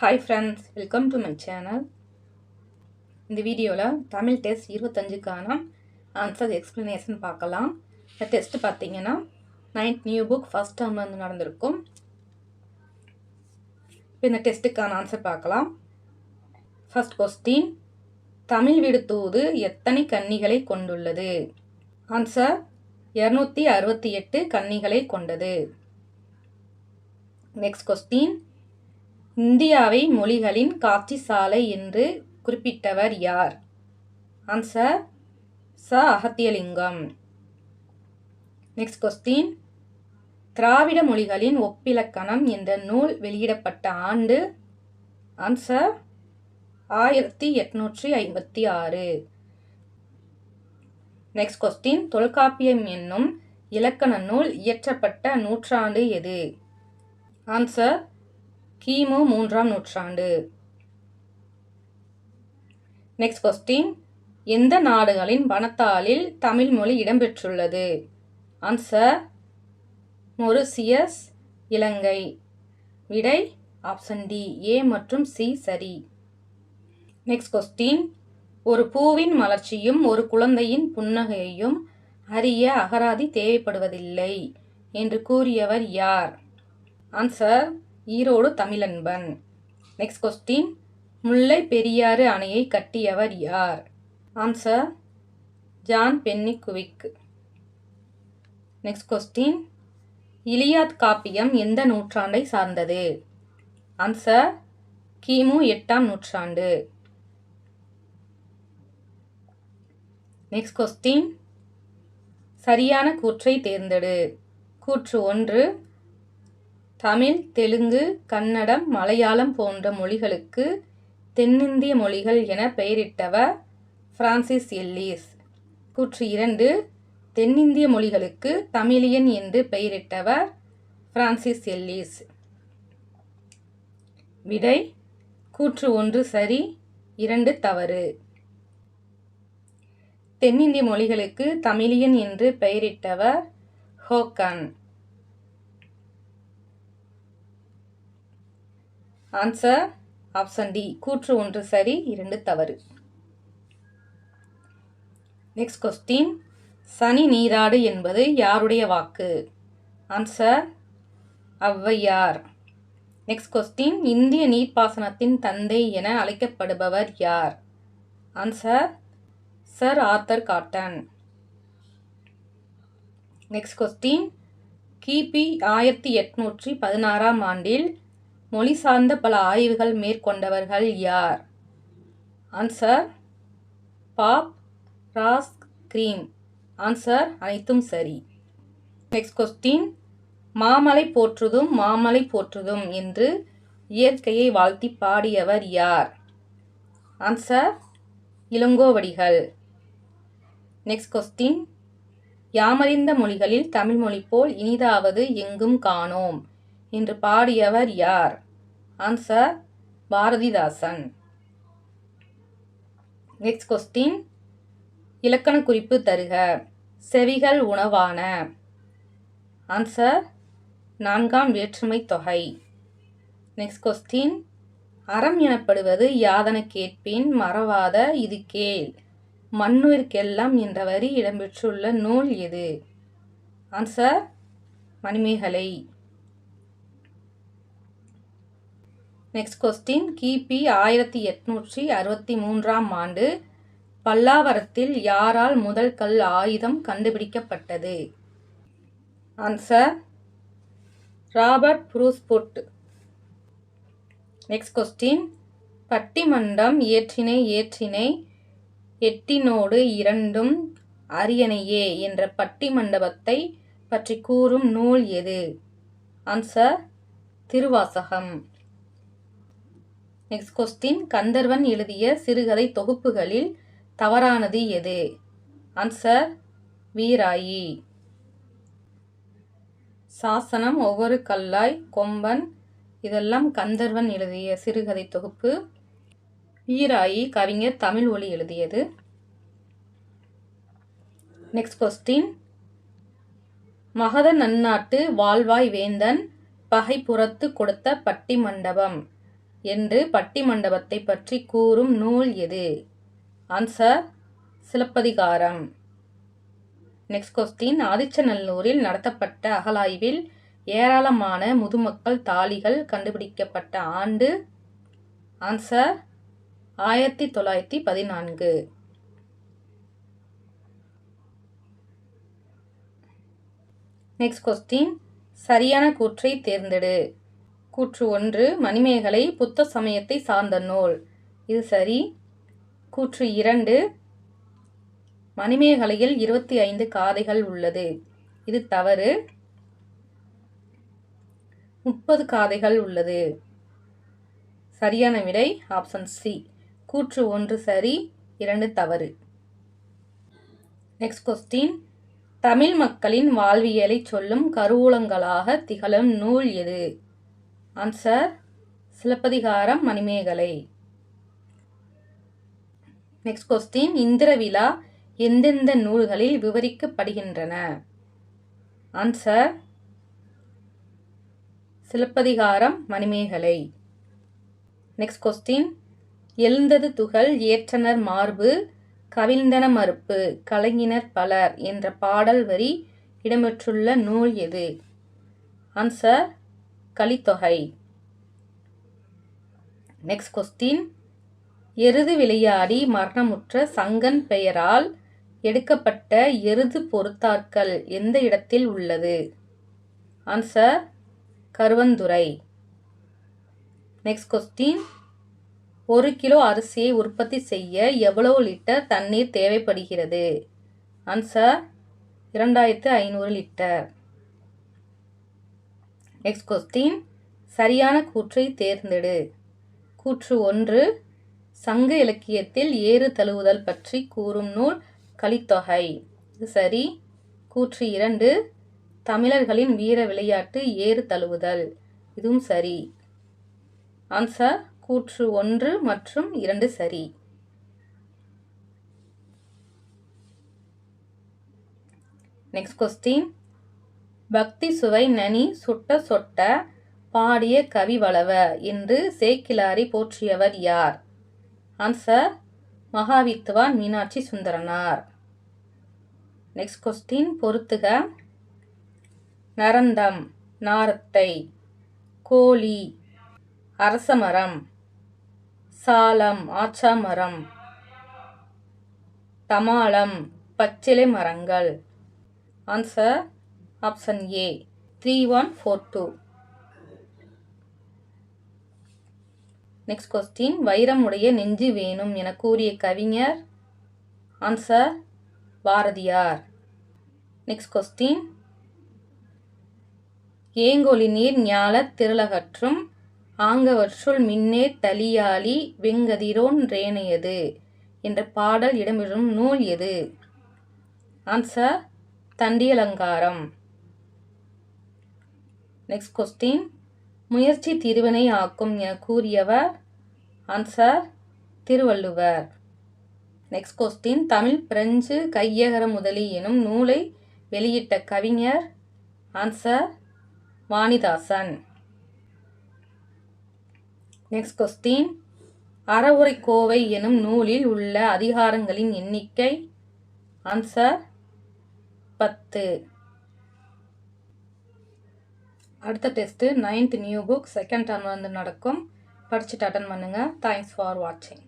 Hi friends welcome to my channel இந்த வீடியோவில் Tamil test இருபத்தஞ்சுக்கான ஆன்சர் எக்ஸ்ப்ளனேஷன் பார்க்கலாம். இந்த டெஸ்ட் பார்த்தீங்கன்னா நைன்த் நியூ புக் ஃபஸ்ட் டேர்மில் வந்து நடந்திருக்கும். இப்போ இந்த டெஸ்ட்டுக்கான ஆன்சர் பார்க்கலாம். ஃபஸ்ட் கொஸ்டின் தமிழ் விடுத்தூது தூது எத்தனை கன்னிகளை கொண்டுள்ளது? ஆன்சர் இரநூத்தி அறுபத்தி எட்டு கன்னிகளை கொண்டது. நெக்ஸ்ட் கொஸ்டின் இந்தியாவை மொழிகளின் காட்சி சாலை என்று குறிப்பிட்டவர் யார்? ஆன்சர் ச. அகத்தியலிங்கம். நெக்ஸ்ட் கொஸ்டின் திராவிட மொழிகளின் ஒப்பிலக்கணம் என்ற நூல் வெளியிடப்பட்ட ஆண்டு? ஆன்சர் ஆயிரத்தி எட்நூற்றி ஐம்பத்தி ஆறு. நெக்ஸ்ட் கொஸ்டின் தொல்காப்பியம் என்னும் இலக்கண நூல் இயற்றப்பட்ட நூற்றாண்டு எது? ஆன்சர் கிமு மூன்றாம் நூற்றாண்டு. நெக்ஸ்ட் கொஸ்டின் எந்த நாடுகளின் வனத்தாளில் தமிழ் மொழி இடம்பெற்றுள்ளது? ஆன்சர் மொரிசியஸ் இலங்கை. விடை ஆப்ஷன் டி ஏ மற்றும் சி சரி. நெக்ஸ்ட் கொஸ்டின் ஒரு பூவின் மலர்ச்சியும் ஒரு குழந்தையின் புன்னகையையும் அறிய அகராதி தேவைப்படுவதில்லை என்று கூறியவர் யார்? Answer Erode Tamilanban. Next question Mullai Periyar அணையை கட்டியவர் யார்? Answer John Pennycuick next question Iliad காப்பியம் எந்த நூற்றாண்டை சார்ந்தது? ஆன்சர் கிமு எட்டாம் நூற்றாண்டு. நெக்ஸ்ட் கொஸ்டின் சரியான கூற்றை தேர்ந்தெடு. கூற்று ஒன்று தமிழ் தெலுங்கு கன்னடம் மலையாளம் போன்ற மொழிகளுக்கு தென்னிந்திய மொழிகள் என பெயரிட்டவர் பிரான்சிஸ் எல்லிஸ். கூற்று இரண்டு தென்னிந்திய மொழிகளுக்கு தமிழியன் என்று பெயரிட்டவர் பிரான்சிஸ் எல்லிஸ். விடை கூற்று ஒன்று சரி இரண்டு தவறு. தென்னிந்திய மொழிகளுக்கு தமிழியன் என்று பெயரிட்டவர் ஹோக்கன் ஆன்சர் ஆப்ஷன் டி கூற்று ஒன்று சரி இரண்டு தவறு. நெக்ஸ்ட் கொஸ்டின் சனி நீராடு என்பது யாருடைய வாக்கு? ஆன்சர் ஔவையார். நெக்ஸ்ட் கொஸ்டின் இந்திய நீர்ப்பாசனத்தின் தந்தை என அழைக்கப்படுபவர் யார்? Answer sir Arthur Cotton next question கிபி ஆயிரத்தி எட்நூற்றி பதினாறாம் ஆண்டில் மொழி சார்ந்த பல ஆய்வுகள் மேற்கொண்டவர்கள் யார்? ஆன்சர் பாப் ராஸ் கிரீம் ஆன்சர் அனைத்தும் சரி. நெக்ஸ்ட் கொஸ்டின் மாமலை போற்றுதும் மாமலை போற்றுதும் என்று இயற்கையை வாழ்த்தி பாடியவர் யார்? ஆன்சர் இளங்கோவடிகள். நெக்ஸ்ட் கொஸ்டின் யாமறிந்த மொழிகளில் தமிழ் மொழி போல் இனிதாவது எங்கும் காணோம் என்று பாடியவர் யார்? ஆன்சர் பாரதிதாசன் நெக்ஸ்ட் கொஸ்டின் இலக்கண குறிப்பு தருக. செவிகள் உணவான. ஆன்சர் நான்காம் வேற்றுமை தொகை. நெக்ஸ்ட் கொஸ்டின் அறம் எனப்படுவது யாதன கேட்பின் மறவாத இது கேள். மண்ணுயிர்க்கெல்லாம் என்ற வரி இடம்பெற்றுள்ள நூல் எது? ஆன்சர் மணிமேகலை. நெக்ஸ்ட் கொஸ்டின் கிபி ஆயிரத்தி எட்நூற்றி அறுபத்தி மூன்றாம் ஆண்டு பல்லாவரத்தில் யாரால் முதல் கல் ஆயுதம் கண்டுபிடிக்கப்பட்டது? Answer Robert Bruce Foote next question பட்டிமண்டம் ஏற்றினை ஏற்றினை எட்டினோடு இரண்டும் அரியணையே என்ற பட்டி மண்டபத்தை பற்றி கூறும் நூல் எது? Answer Thiruvasagam. Next question Kandharvan எழுதிய சிறுகதை தொகுப்புகளில் தவறானது எது? ஆன்சர் வீராயி. சாசனம் ஒவ்வொரு கல்லாய் கொம்பன் இதெல்லாம் கந்தர்வன் எழுதிய சிறுகதை தொகுப்பு. வீராயி கவிஞர் தமிழ் ஒளி எழுதியது. நெக்ஸ்ட் கொஸ்டின் மகத நன்னாட்டு வாழ்வாய் வேந்தன் பகை புறத்து கொடுத்த பட்டி மண்டபம் என்று பட்டி மண்டபத்தை பற்றி கூறும் நூல் எது? ஆன்சர் சிலப்பதிகாரம். நெக்ஸ்ட் கொஸ்டின் ஆதிச்சநல்லூரில் நடத்தப்பட்ட அகலாய்வில் ஏராளமான முதுமக்கள் தாலிகள் கண்டுபிடிக்கப்பட்ட ஆண்டு. ஆன்சர் ஆயிரத்தி தொள்ளாயிரத்தி பதினான்கு. நெக்ஸ்ட் கொஸ்டின் சரியான கூற்றை தேர்ந்தெடு. கூற்று ஒன்று மணிமேகலை புத்த சமயத்தை சார்ந்த நூல். இது சரி. கூற்று இரண்டு மணிமேகலையில் இருபத்தி ஐந்து காதைகள் உள்ளது. இது தவறு. முப்பது காதைகள் உள்ளது. சரியான விடை ஆப்ஷன் சி கூற்று ஒன்று சரி இரண்டு தவறு. நெக்ஸ்ட் கொஸ்டின் தமிழ் மக்களின் வாழ்வியலை சொல்லும் கருவூலங்களாக திகழும் நூல் எது? Answer Silappathikaram Manimegalai. Next question Indra Vizha எந்தெந்த நூல்களில் விவரிக்கப்படுகின்றன? Answer Silappathikaram Manimegalai. Next question எழுந்தது துகள் ஏற்றனர் மார்பு கவிழ்ந்தன மறுப்பு கலைஞனர் பலர் என்ற பாடல் வரி இடம்பெற்றுள்ள நூல் எது? ஆன்சர் கலித்தொகை. நெக்ஸ்ட் கொஸ்டின் எருது விளையாடி மரணமுற்ற சங்கன் பெயரால் எடுக்கப்பட்ட எருது பொருத்தார்கள் எந்த இடத்தில் உள்ளது? ஆன்சர் கருவந்துறை. நெக்ஸ்ட் கொஸ்டின் ஒரு கிலோ அரிசியை உற்பத்தி செய்ய எவ்வளவு லிட்டர் தண்ணீர் தேவைப்படுகிறது? ஆன்சர் இரண்டாயிரத்து ஐநூறு லிட்டர். நெக்ஸ்ட் கொஸ்டின் சரியான கூற்றை தேர்ந்தெடு. கூற்று ஒன்று. சங்க இலக்கியத்தில் ஏறு தழுவுதல் பற்றி கூறும் நூல் கலித்தொகை. இது சரி. கூற்று இரண்டு. தமிழர்களின் வீர விளையாட்டு ஏறு தழுவுதல். இதுவும் சரி. ஆன்சர் கூற்று ஒன்று மற்றும் இரண்டு சரி. நெக்ஸ்ட் கொஸ்டின் பக்தி சுவை நனி சுட்ட சொட்ட பாடிய கவி வளவ என்று சேக்கிலாரி போற்றியவர் யார்? Answer Mahavidwan Meenakshi Sundaranar. Next question பொறுத்துக. நரந்தம் நாரத்தை கோழி அரசமரம் சாலம் ஆச்சாமரம் தமாளம் பச்சிலை மரங்கள். Answer option A three one four two next question வைரமுடைய நெஞ்சு வேணும் என கூறிய கவிஞர் ஆன்சர் பாரதியார். நெக்ஸ்ட் கொஸ்டின் ஏங்கொலி நீர் ஞால திரளகற்றும் ஆங்கவற்றுள் மின்னே தலியாளி வெங்கதிரோன் ரேனையது என்ற பாடல் இடம்பெறும் நூல் எது? ஆன்சர் தண்டியலங்காரம். நெக்ஸ்ட் கொஸ்டின் முயற்சி திருவினை ஆக்கும் என கூறியவர். Answer Thiruvalluvar. Next question Tamil French கையகர முதலி எனும் நூலை வெளியிட்ட கவிஞர். Answer Vanidasan. Next question அறவுரை Kovai எனும் நூலில் உள்ள அதிகாரங்களின் எண்ணிக்கை. ஆன்சர் பத்து. அடுத்த test ninth new book second term வந்து நடக்கும். படிச்சுட்டு அட்டன் பண்ணுங்கள் தேங்க்ஸ் ஃபார் வாட்சிங்